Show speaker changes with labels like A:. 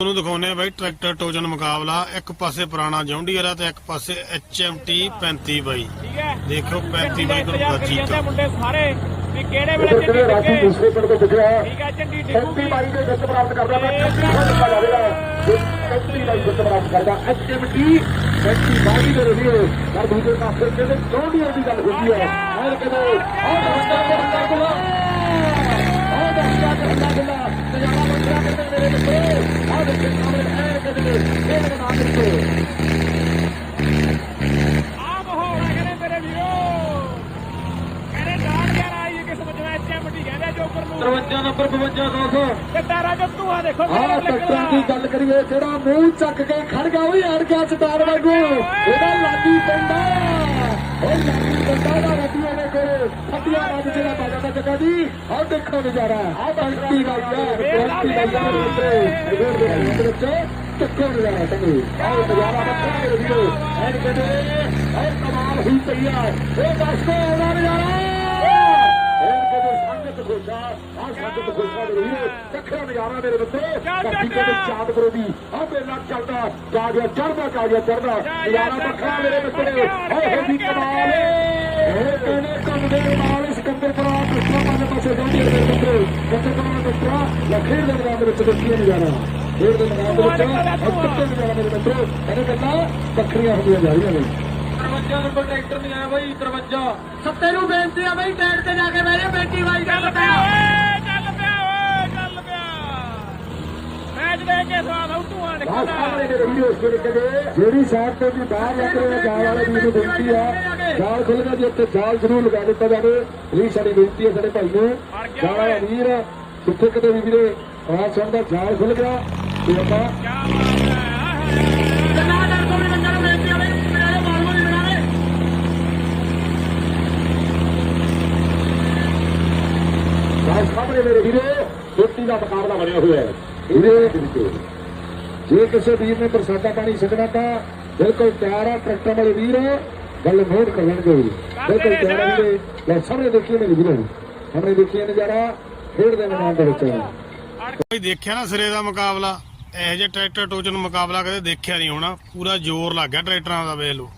A: ਤੁਹਾਨੂੰ ਦਿਖਾਉਨੇ ਆ ਬਾਈ ਟਰੈਕਟਰ ਟੋਜਨ ਮੁਕਾਬਲਾ। ਇੱਕ ਪਾਸੇ ਪੁਰਾਣਾ ਜੌਂਡੀਅਰ ਆ ਤੇ ਇੱਕ ਪਾਸੇ HMT 35 ਬਾਈ
B: ਠੀਕ ਹੈ
A: ਦੇਖੋ 35 ਬਾਈ ਕੋਲ ਬਾਜੀ ਕਾ
B: ਮੁੰਡੇ ਸਾਰੇ। ਵੀ ਕਿਹੜੇ ਵੇਲੇ
C: ਰਾਜੀ
B: ਡਿੱਗੇ
C: ਦੂਸਰੇ ਪਿੰਡ ਤੋਂ ਪੁੱਜਿਆ
B: ਠੀਕ ਹੈ ਚੰਡੀ
C: 35
B: ਡਿੱਗੂਗੀ
C: ਬਾਈ ਦੇ ਜਿੱਤ ਪ੍ਰਾਪਤ ਕਰਦਾ ਮੈਂ। 35 ਹੋ ਦਿੱਤਾ ਜਾਵੇਗਾ 35 ਬਾਈ ਜਿੱਤ ਪ੍ਰਾਪਤ ਕਰਦਾ। ਐਚਐਮਟੀ 35 ਬਾਈ ਦੇ ਰਹੀ ਹੈ ਪਰ ਦੂਜੇ ਪਾਸੇ ਕਹਿੰਦੇ ਜੌਂਡੀਅਰ ਦੀ ਗੱਲ ਹੁੰਦੀ ਹੈ ਹਰ ਕਿਤੇ ਆਹ ਬੰਦਾ ਬੰਦਾ ਕੋਲਾ ਨਜ਼ਾਰਾ ਬੰਦਾ ਕਰਦੇ ਮੇਰੇ ਮਿੱਤਰੋ ਆਹ ਦੇਖੇ ਸਾਹਮਣੇ ਐ ਕਿਤੇ ਇਹ ਬਣਾ ਦਿੱਤੇ
B: ਆ ਮਾਹੌਲ ਆ ਕਹਿੰਦੇ ਮੇਰੇ ਵੀਰੋ ਕਹਿੰਦੇ ਜਾਣ ਗਿਆ ਆਈ ਕਿ ਸਮਝਣਾ ਐਚਐਮਟੀ ਕਹਿੰਦੇ ਜੋਕਰ ਨੂੰ
C: 53 ਨੰਬਰ 52
B: ਤੇ ਤਾਰਾ ਜੋ ਧੂਆ ਦੇਖੋ ਵੇਲੇ
C: ਟੱਕਰਾਂ ਦੀ ਗੱਲ ਕਰੀਏ ਜਿਹੜਾ ਮੂੰਹ ਚੱਕ ਕੇ ਖੜ ਗਿਆ ਉਹ ਅੜ ਗਿਆ ਚਟਾਰ ਵਾਂਗੂ। ਜਿਹੜਾ ਬਾਜਾ ਦਾ ਚੱਕਾ ਜੀ ਆਹ ਦੇਖੋ ਨਜ਼ਾਰਾ ਆਹ ਬੰਟੀ ਦਾ ਯਾਰ ਬੰਟੀ ਦਾ ਯਾਰ ਮਿੱਤਰੋ ਇਹਦੇ ਦੇ ਵਿੱਚ ਚੱਕੋ ਨਜ਼ਾਰਾ ਤੰਗੀ ਆਹ ਨਜ਼ਾਰਾ ਬੱਚਾ ਦੇ ਵੀਰੋ ਐਨ ਕਦੇ ਐ ਕਮਾਲ ਹੀ ਪਈ ਆ ਇਹ ਦੱਸੋ ਉਹਦਾ ਨਜ਼ਾਰਾ? ਐਨ ਕਦੇ ਸੰਗਤ ਖੁਸ਼ਾ ਆਹ ਸੰਗਤ ਖੁਸ਼ਾ ਦੇ ਵੀਰੋ। ਚੱਖਿਆ ਨਜ਼ਾਰਾ ਮੇਰੇ ਬੱਚੇ ਕੱਟੀ ਚਾਂਦ ਆਹ ਮੇਲਾ ਚੱਲਦਾ ਕਾ ਗਿਆ ਚੜਦਾ ਕਾ ਗਿਆ ਚੜਦਾ ਨਜ਼ਾਰਾ ਬੱਖਰਾ ਮੇਰੇ ਬੱਚੇ ਹਾਏ ਹੋ ਵੀ ਕਮਾਲ। ਇਹ ਕਹਿੰਦੇ ਕੰਮ ਦੇ ਨਾਲ ਇਸ ਕੰਦਰ ਪਰ ਆ ਪੁੱਛਣਾ ਪੰਜ ਪਾਸੇ ਜਾਂਦੀ ਹੈ ਮੇਰੇ ਬੱਚੇ ਕੰਦਰ ਪਰ ਆ ਪੁੱਛਣਾ ਲਖੇਰ ਦੇ ਮੈਦਾਨ ਦੇ ਵਿੱਚ ਦੇਖੀਏ ਨਜ਼ਾਰਾ। ਖੇਡ ਦੇ ਮੈਦਾਨ ਦੇ ਵਿੱਚ ਇਹਨੇ ਗੱਲਾਂ ਹੁੰਦੀਆਂ ਜਾ ਰਹੀਆਂ ਨੇ। 53 ਨੰਬਰ ਟਰੈਕਟਰ ਨਹੀਂ ਆਇਆ ਬਾਈ 53 ਸੱਤੇ ਨੂੰ ਬੇਨਤੀ ਆ ਬਾਈ ਟੈਂਟ ਤੇ ਜਾ ਕੇ ਬਹਿ ਜਾ ਬੇਟੀ ਬਾਈ
B: ਚੱਲ ਪਿਆ
C: ਜਿਹੜੀ ਸਾਈਡ ਤੇ ਵੀ ਬਾਹਰ ਲੱਗ ਰਿਹਾ ਜਾਲ ਵਾਲੇ ਵੀਰ ਨੂੰ ਬੇਨਤੀ ਆ ਜਾਲ ਖੁੱਲ ਗਿਆ ਜੀ ਉੱਥੇ ਜਾਲ ਜ਼ਰੂਰ ਲਗਾ ਦਿੱਤਾ ਜਾਵੇ। ਪਲੀਜ਼ ਸਾਡੀ ਬੇਨਤੀ ਹੈ ਸਾਡੇ ਭਾਈ ਨੂੰ। ਜਾਲ ਵਾਲਾ ਵੀਰ ਜਿੱਥੇ ਕਿਤੇ ਵੀ ਵੀਰੇ ਆਹ ਸੁਣਦਾ ਜਾਲ ਖੁੱਲ ਗਿਆ। ਤੇ ਆਪਾਂ
B: ਹੈ
C: ਸਾਹਮਣੇ ਮੇਰੇ ਵੀਰੇ ਦੋਸਤੀ ਦਾ ਮੁਕਾਬਲਾ ਬਣਿਆ ਹੋਇਆ ਹੈ। ਵੀਰੇ ਜੇ ਕਿਸੇ ਵੀਰ ਨੇ ਬਰਸਾਤਾ ਪਾਣੀ ਛੱਡਣਾ ਤਾਂ ਬਿਲਕੁਲ ਤਿਆਰ ਆ ਟਰੈਕਟਰ ਵਾਲੇ ਵੀਰ ਗੱਲ ਨੋਟ ਕਰ ਲੈਣਗੇ। ਵੀਰ ਬਿਲਕੁਲ ਤਿਆਰ ਆ ਵੀਰੇ ਲੈ ਸਾਹਮਣੇ ਦੇਖੀਏ ਮੇਰੇ ਵੀਰੇ ਸਾਹਮਣੇ ਦੇਖੀਏ ਨਜ਼ਾਰਾ ਖੇਡ ਦੇ ਮੈਦਾਨ ਦੇ ਵਿੱਚ।
A: ਬਾਈ ਦੇਖਿਆ ਨਾ ਸਿਰੇ ਦਾ ਮੁਕਾਬਲਾ? ਇਹੋ ਜਿਹੇ ਟਰੈਕਟਰ ਟੋਜਨ ਮੁਕਾਬਲਾ ਕਦੇ ਦੇਖਿਆ ਨਹੀਂ ਹੋਣਾ। ਪੂਰਾ ਜ਼ੋਰ ਲੱਗ ਗਿਆ ਟਰੈਕਟਰਾਂ ਦਾ ਵੇਖ ਲਓ।